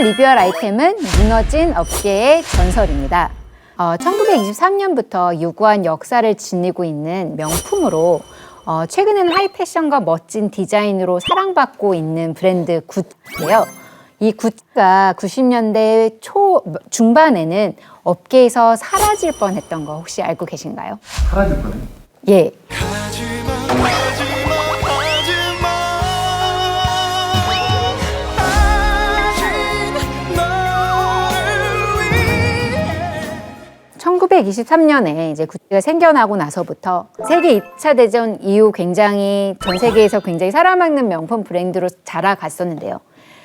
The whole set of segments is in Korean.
오늘 리뷰할 아이템은 무너진 업계의 전설입니다. 어, 1923년부터 유구한 역사를 지니고 있는 명품으로 어, 최근에는 하이패션과 멋진 디자인으로 사랑받고 있는 브랜드 구찌인데요. 이 구찌가 90년대 초 중반에는 업계에서 사라질 뻔했던 거 혹시 알고 계신가요? 사라질 뻔해. 예. 1923년에 이제 구찌가 생겨나고 나서부터 세계 2차 대전 이후 굉장히 전 세계에서 굉장히 사랑받는 명품 브랜드로 자라갔었는데요.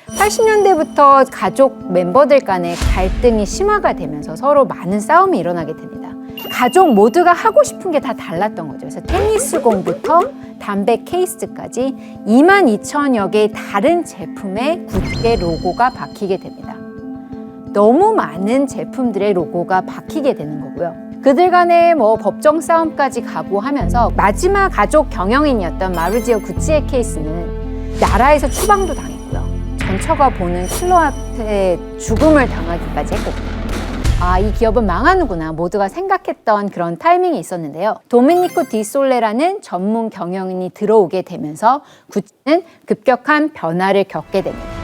80년대부터 가족 멤버들 간의 갈등이 심화가 되면서 서로 많은 싸움이 일어나게 됩니다. 가족 모두가 하고 싶은 게 다 달랐던 거죠. 그래서 테니스 공부터 담배 케이스까지 2만 2천여 개의 다른 제품의 구찌의 로고가 박히게 됩니다. 너무 많은 제품들의 로고가 박히게 되는 거고요. 그들 간의 뭐 법정 싸움까지 가고 하면서 마지막 가족 경영인이었던 마르지오 구찌의 케이스는 나라에서 추방도 당했고요. 전처가 보는 킬러한테 죽음을 당하기까지 했거든요. 아, 이 기업은 망하는구나. 모두가 생각했던 그런 타이밍이 있었는데요. 도미니코 디솔레라는 전문 경영인이 들어오게 되면서 구찌는 급격한 변화를 겪게 됩니다.